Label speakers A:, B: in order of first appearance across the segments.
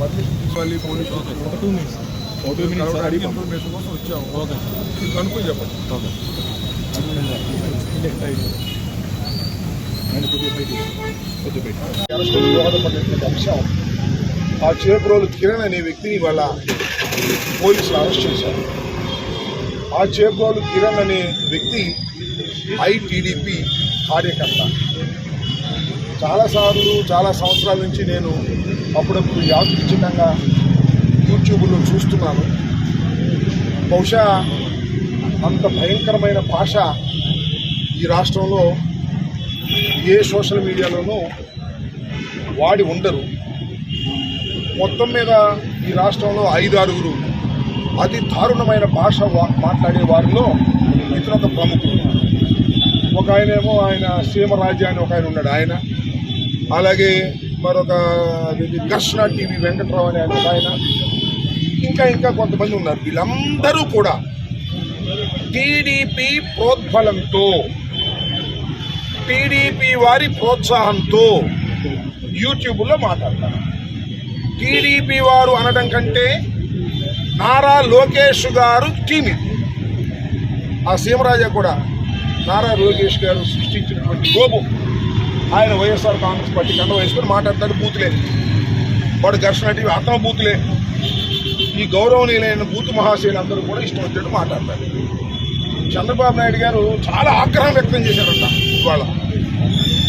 A: Permission తీసుకోవాలి police ఒక two minutes two minutes అడిగి ఇన్ఫర్మేషన్ కోసం వచ్చాము ఓకే కనుక్కొని చెప్పండి అరెస్టుకు దోహదపడినటువంటి అంశం ఆ చేపురోలు కిరణ్ అనే వ్యక్తిని వాళ్ళ పోలీసులు అరెస్ట్ చేశారు. ఆ చేపురోలు కిరణ్ అనే వ్యక్తి ఐటీడీపీ కార్యకర్త. చాలాసార్లు చాలా సంవత్సరాల నుంచి నేను అప్పుడప్పుడు యాదృచ్ఛికంగా యూట్యూబ్లో చూస్తున్నాను. బహుశా అంత భయంకరమైన భాష ఈ రాష్ట్రంలో ఏ సోషల్ మీడియాలోనూ వాడి ఉండరు. మొత్తం మీద ఈ రాష్ట్రంలో ఐదు ఆరుగురు అతి దారుణమైన భాష వా- మాట్లాడే వారిలో ప్రముఖులు ఒక ఒక ఆయనేమో ఆయన సీమరాజా అని ఒక ఆయన ఉన్నాడు ఆయన. అలాగే మరొక ఇది ఘర్షణ టీవీ వెంకట్రావు అనే ఆయన ఆయన. ఇంకా ఇంకా కొంతమంది ఉన్నారు. వీళ్ళందరూ కూడా టీడీపీ ప్రోద్బలంతో టీడీపీ వారి ప్రోత్సాహంతో యూట్యూబ్లో మాట్లాడతారు. టీడీపీ వారు అనడం కంటే నారా లోకేష్ గారు టీమ్. ఆ సీమరాజా కూడా నారా లోకేష్ గారు సృష్టించినటువంటి గోపు ఆయన వైఎస్ఆర్ కాంగ్రెస్ పార్టీ కండ వేసుకొని మాట్లాడతాడు బూతులే వాడు ఘర్షణ టీవీ అతను బూతులే ఈ గౌరవనీయులైన బూతు మహాశయులు అందరూ కూడా ఇష్టం వచ్చినట్టు మాట్లాడతారు. చంద్రబాబు నాయుడు గారు చాలా ఆగ్రహం వ్యక్తం చేశారంట ఇవాళ.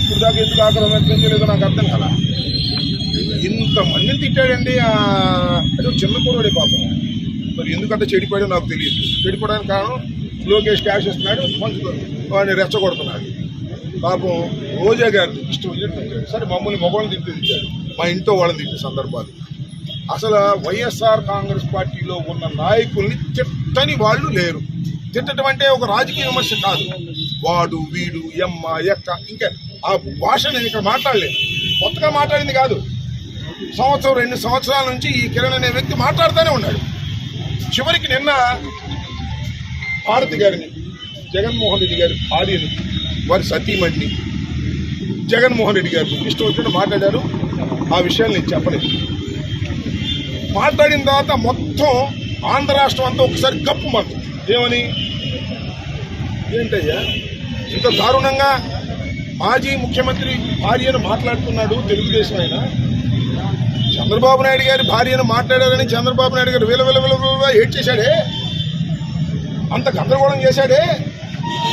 A: ఇప్పుడు దాకా ఎందుకు ఆగ్రహం వ్యక్తం చేయలేదో నాకు అర్థం కదా ఇంతమందిని తిట్టాడండి? అది చిన్న కుర్రాడే పాపం. మరి ఎందుకంత చెడిపోయాడో నాకు తెలియదు. చెడిపోవడానికి కారణం లోకేష్ క్యాష్ ఇస్తున్నాడు మంచి వాడిని రెచ్చగొడుతున్నాడు. పాపం రోజా గారు ఇష్టం వచ్చినట్టు సరే మమ్మల్ని మొబైల్ తిట్టి తిట్టాడు. మా ఇంట్లో వాళ్ళని తిట్టే సందర్భాలు. అసలు వైఎస్ఆర్ కాంగ్రెస్ పార్టీలో ఉన్న నాయకుల్ని తిట్టని వాళ్ళు లేరు. తిట్టడం అంటే ఒక రాజకీయ విమర్శ కాదు. వాడు వీడు ఎమ్మ ఎక్క ఇంకా ఆ భాష నేను ఇక్కడ మాట్లాడలేదు. కొత్తగా మాట్లాడింది కాదు. సంవత్సరం రెండు సంవత్సరాల నుంచి ఈ కిరణ్ అనే వ్యక్తి మాట్లాడుతూనే ఉన్నాడు. చివరికి నిన్న భారతి గారిని జగన్మోహన్ రెడ్డి గారి భార్యను వారి సతీమణిని జగన్మోహన్ రెడ్డి గారు ఇష్టం వచ్చినట్టు మాట్లాడారు. ఆ విషయాలు నేను చెప్పలేదు. మాట్లాడిన తర్వాత మొత్తం ఆంధ్ర రాష్ట్రం అంతా ఒకసారి గప్పు మంది ఏమని? ఏంటయ్యా? ఇంత దారుణంగా మాజీ ముఖ్యమంత్రి భార్యను మాట్లాడుతున్నాడు తెలుగుదేశం ఆయన. చంద్రబాబు నాయుడు గారి భార్యను మాట్లాడారని చంద్రబాబు నాయుడు గారు విల విల విల ఏడ్ చేశాడే? అంత గందరగోళం చేశాడే?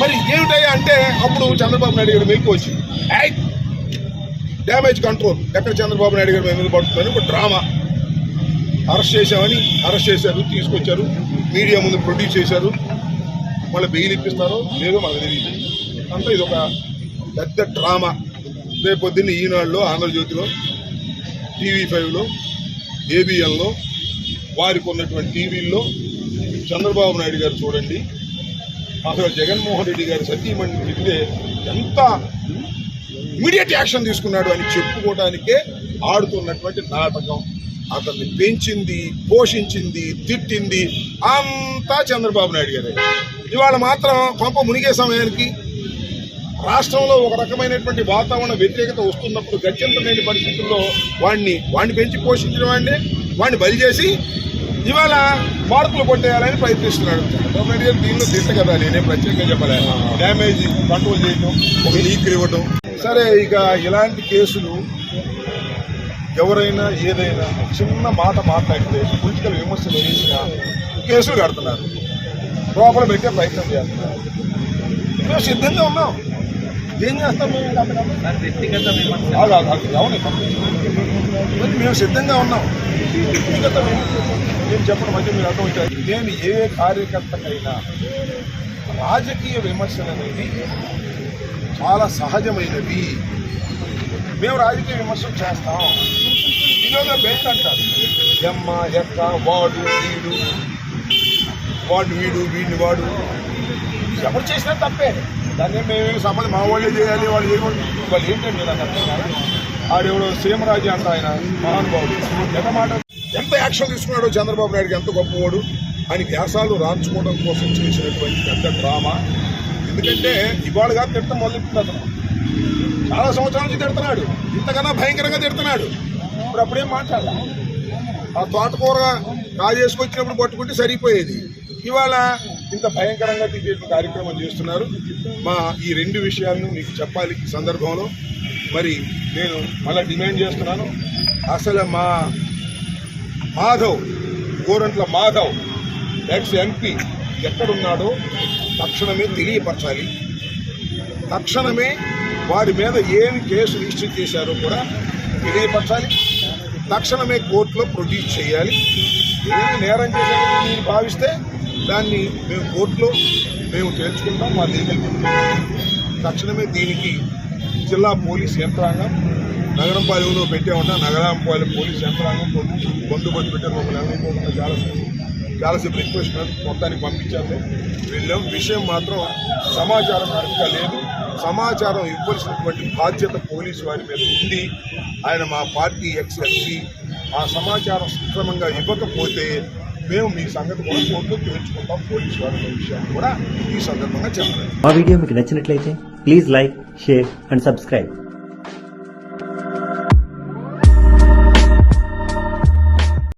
A: మరి ఏమిటయ్యా అంటే అప్పుడు చంద్రబాబు నాయుడు గారు మెలకు వచ్చింది. Damage control. ఎక్కడ చంద్రబాబు నాయుడు గారు మీద పడుతుందని ఒక డ్రామా. అరెస్ట్ చేశామని అరెస్ట్ చేశారు తీసుకొచ్చారు మీడియా ముందు ప్రొడ్యూస్ చేశారు. మళ్ళీ బెయిల్ ఇప్పిస్తారో లేదో మనకు తెలియదు. అంతా ఇది ఒక పెద్ద డ్రామా. రేపు ఈనాడులో ఆంధ్రజ్యోతిలో టీవీ ఫైవ్లో ఏబిఎన్లో వారికి ఉన్నటువంటి టీవీల్లో చంద్రబాబు నాయుడు గారు చూడండి. అసలు జగన్మోహన్ రెడ్డి గారు సతీమణి చెప్తే ఎంత ఇమీడియట్ యాక్షన్ తీసుకున్నాడు అని చెప్పుకోవడానికే ఆడుతున్నటువంటి నాటకం. అతన్ని పెంచింది పోషించింది తిట్టింది అంతా చంద్రబాబు నాయుడు గారే. ఇవాళ మాత్రం పంప మునిగే సమయానికి రాష్ట్రంలో ఒక రకమైనటువంటి వాతావరణ వ్యతిరేకత వస్తున్నప్పుడు గత్యంతమైన పరిస్థితుల్లో వాడిని వాడిని పెంచి పోషించిన వాడిని వాడిని బలి చేసి ఇవాళ మార్కులు కొట్టేయాలని ప్రయత్నిస్తున్నాడు. చంద్రబాబు గారు దీనిలో తిట్ట కదా నేనే ప్రత్యేకంగా చెప్పలే. డ్యామేజ్ కంట్రోల్ చేయటం ఒక లీక్ ఇవ్వటం. సరే ఇక ఇలాంటి కేసులు ఎవరైనా ఏదైనా చిన్న మాట మాట్లాడితే పొలిటికల్ విమర్శలు చేసినా కేసులు కడుతున్నారు. లోపల పెట్టే ప్రయత్నం చేస్తున్నారు. మేము సిద్ధంగా ఉన్నాం. ఏం చేస్తాం మేము
B: వ్యక్తిగత
A: మేము సిద్ధంగా ఉన్నాం. వ్యక్తిగత నేను చెప్పడం మధ్య మీరు అర్థం వచ్చారు నేను ఏ కార్యకర్తకైనా రాజకీయ విమర్శలు అనేది చాలా సహజమైనవి. మేము రాజకీయ విమర్శలు చేస్తాం. వినోద బెంట్ అంటారు. ఎమ్మ ఎక్క వాడు వీడు వాడు వీడు వీడిని వాడు. ఎవరు చేసినా తప్పే. దాన్ని మేము సంబంధం మా వాళ్ళే చేయాలి వాళ్ళు చేయకూడదు. వాళ్ళు ఏంటంటే నాకు అర్థం కాదు. ఆడెవడో సీమరాజు అంట ఆయన మహానుభావుడు ఎంత మాట? ఎంత యాక్షన్ తీసుకున్నాడో చంద్రబాబు నాయుడుకి ఎంత గొప్పవాడు. అని వ్యాసాలు రాంచుకోవడం కోసం చేసినటువంటి పెద్ద డ్రామా. ఎందుకంటే ఇవాళ కాదు తిట్టడం మొదలెట్టింది అతను చాలా సంవత్సరాల నుంచి తిడుతున్నాడు. ఇంతకన్నా భయంకరంగా తిడుతున్నాడు. ఇప్పుడు అప్పుడేం మాట్లాడాల? ఆ తోటకూర కాజేసుకొచ్చినప్పుడు పట్టుకుంటే సరిపోయేది. ఇవాళ ఇంత భయంకరంగా తీసే కార్యక్రమం చేస్తున్నారు. మా ఈ రెండు విషయాలను మీకు చెప్పాలి ఈ సందర్భంలో. మరి నేను మళ్ళీ డిమాండ్ చేస్తున్నాను. అసలు మా మాధవ్ గోరంట్ల మాధవ్ ఎక్స్ ఎంపీ ఎక్కడున్నాడో తక్షణమే తెలియపరచాలి. తక్షణమే వారి మీద ఏమి కేసు రిజిస్టర్ చేశారో కూడా తెలియపరచాలి. తక్షణమే కోర్టులో ప్రొడ్యూస్ చేయాలి. ఏమి నేరం చేశారని మీరు భావిస్తే దాన్ని మేము కోర్టులో మేము తేల్చుకుంటాం మా లీగల్ తక్షణమే దీనికి జిల్లా పోలీస్ యంత్రాంగం నగరంపాలెంలో నగరం నగరంపాలెం పోలీస్ యంత్రాంగం పొంది బందోబస్తు పెట్టారు మమ్మల్ని అనుకోకుండా చాలాసేపు చాలాసేపు రిక్వెస్ట్ మొత్తానికి పంపించాము వెళ్ళాం విషయం మాత్రం సమాచారం కరెక్ట్గా లేదు. సమాచారం ఇవ్వాల్సినటువంటి బాధ్యత పోలీసు వారి మీద ఉంది. ఆయన మా పార్టీ ఎక్స్ ఆ సమాచారం సక్రమంగా ఇవ్వకపోతే మేము మీ సంగతి కూడా కోర్టులో తేల్చుకుంటాం పోలీసు వారి విషయాన్ని కూడా ఈ సందర్భంగా చెప్పలేదు
C: మా వీడియో మీకు నచ్చినట్లయితే please like share and subscribe.